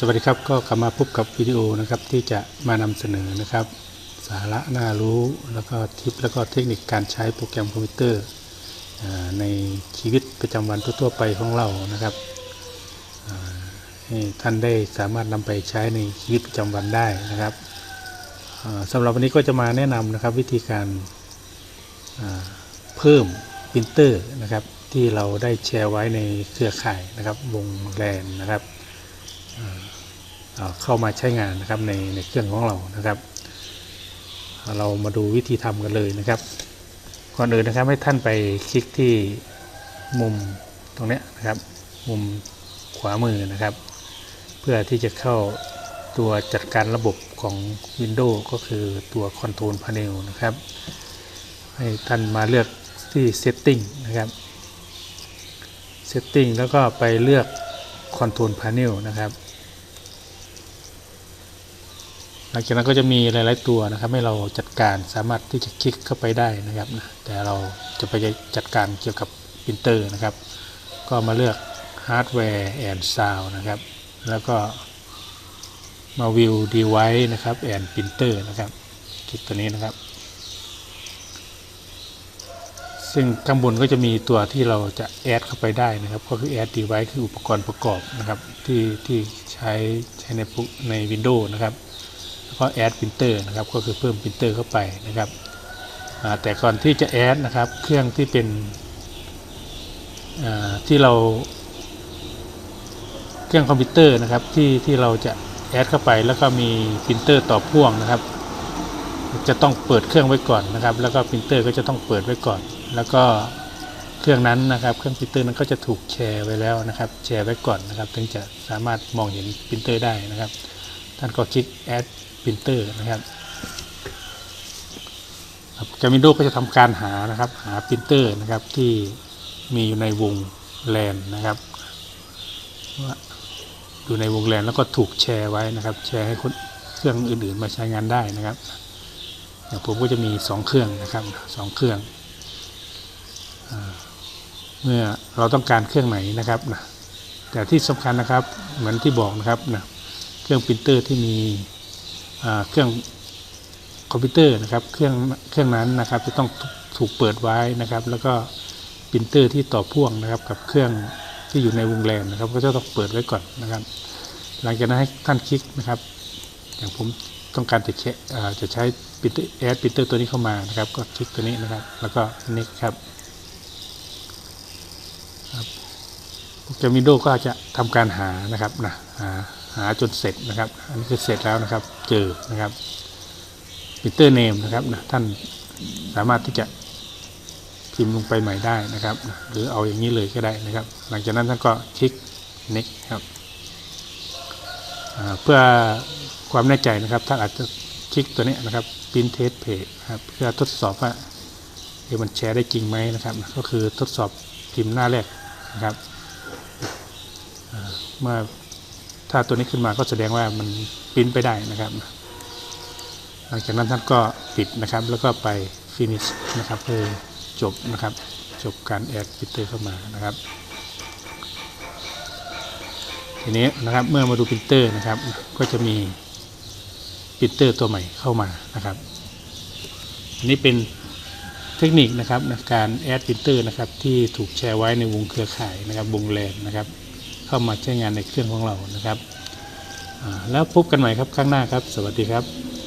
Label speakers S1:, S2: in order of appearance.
S1: สวัสดีครับก็กลับมาพบกับวิดีโอนะครับที่จะมานำเสนอนะครับ สาระน่ารู้แล้วก็ทิปแล้วก็เทคนิคการใช้โปรแกรมคอมพิวเตอร์ในชีวิตประจำวันทั่วๆไปของเรานะครับให้ท่านได้สามารถนำไปใช้ในชีวิตประจำวันได้นะครับอ่าสำหรับวันนี้ก็จะมาแนะนำนะครับวิธีการเพิ่มปรินเตอร์นะครับที่เราได้แชร์ไว้ในเครือข่ายนะครับวงแลนนะครับ เข้ามาใช้งานนะครับในในเครื่องของเรานะครับ เรามาดูวิธีทำกันเลยนะครับก่อนอื่นนะครับให้ท่านไปคลิกที่มุมตรงนี้นะครับ มุมขวามือนะครับ เพื่อที่จะเข้าตัวจัดการระบบของ Windows ก็คือตัว Control Panel นะครับ ให้ท่านมาเลือกที่ Setting นะครับ Setting แล้วก็ไปเลือก Control Panel นะครับ หลังจากนั้นก็จะมีหลาย ๆ ตัวนะครับ ให้เราจัดการสามารถที่จะคลิกเข้าไปได้นะครับนะแต่เราจะไปจัดการเกี่ยวกับปรินเตอร์นะครับ ก็มาเลือก Hardware and Sound นะครับ แล้วก็มา View Device นะครับ and Printer นะครับคลิกตัวนี้นะครับ ซึ่งข้างบนก็จะมีตัวที่เราจะแอดเข้าไปได้นะครับ ก็คือ add device คืออุปกรณ์ประกอบนะครับที่ที่ใช้ใช้ในปุใน Windows นะครับ แล้วก็ add printer นะครับ ก็คือเพิ่ม printer เข้าไปนะครับแต่ก่อนที่จะ add นะครับ เครื่องที่เป็นที่เรา เครื่องคอมพิวเตอร์นะครับที่ที่เราจะแอดเข้าไปแล้วก็มีปรินเตอร์ต่อพ่วงนะครับ จะต้องเปิดเครื่องไว้ก่อนนะครับ แล้วก็ปรินเตอร์ก็จะต้องเปิดไว้ก่อน แล้วก็เครื่องนั้นนะครับ เครื่องปรินเตอร์นั้นก็จะถูกแชร์ไว้แล้วนะครับ แชร์ไว้ก่อนนะครับ ถึงจะสามารถมองเห็นปรินเตอร์ได้นะครับ ท่านก็คลิก add printer นะครับโปรแกรม Windows ก็จะทำการหานะครับ หาปรินเตอร์นะครับที่มีอยู่ในวงแลนนะครับว่าอยู่ในวงแลนแล้วก็ถูกแชร์ไว้นะครับ แชร์ให้คนเครื่องอื่นๆมาใช้งานได้นะครับอย่างผมก็จะมี 2 เครื่องนะครับสองเครื่อง เมื่อเราต้องการเครื่องไหนนะครับนะแต่ที่สำคัญนะครับเหมือนที่บอกนะครับนะเครื่องปรินเตอร์ที่มีเครื่องคอมพิวเตอร์นะครับเครื่องเครื่องนั้นนะครับจะต้องถูกเปิดไว้นะครับ แล้วก็ปรินเตอร์ที่ต่อพ่วงนะครับกับเครื่องที่อยู่ในวงแลนนะครับ ก็จะต้องเปิดไว้ก่อนนะครับ หลังจากนั้นให้ท่านคลิกนะครับ อย่างผมต้องการจะเช็จะใช้ปรินเตอร์แอดปรินเตอร์ตัวนี้เข้ามานะครับ ก็คลิกตัวนี้นะครับ แล้วก็นี่ครับ โปรแกรม Windows ก็จะทำการหานะครับนะหาหาจนเสร็จนะครับ อันนี้คือเสร็จแล้วนะครับ เจอนะครับปริเตอร์เนมนะครับนะท่านสามารถที่จะพิมพ์ลงไปใหม่ได้นะครับ หรือเอาอย่างนี้เลยก็ได้นะครับ หลังจากนั้นท่านก็คลิก next ครับเพื่อความแน่ใจนะครับท่านอาจจะคลิกตัวนี้นะครับ print test page ครับเพื่อทดสอบว่ามันแชร์ได้จริงไหมนะครับ ก็คือทดสอบพิมพ์หน้าแรกนะครับ เมื่อถ้าตัวนี้ขึ้นมาก็แสดงว่ามันปิ้นไปได้นะครับ หลังจากนั้นท่านก็ปิดนะครับ แล้วก็ไป finish นะครับคือจบนะครับ จบการแอดพิเตอร์เข้ามานะครับ ทีนี้นะครับเมื่อมาดูปรินเตอร์นะครับ ก็จะมีปรินเตอร์ตัวใหม่เข้ามานะครับอันนี้เป็นเทคนิคนะครับในการแอดปรินเตอร์นะครับที่ถูกแชร์ไว้ในวงเครือข่ายนะครับวงแลนนะครับ เข้ามาใช้งานในเครื่องของเรานะครับแล้วพบกันใหม่ครับข้างหน้าครับ สวัสดีครับ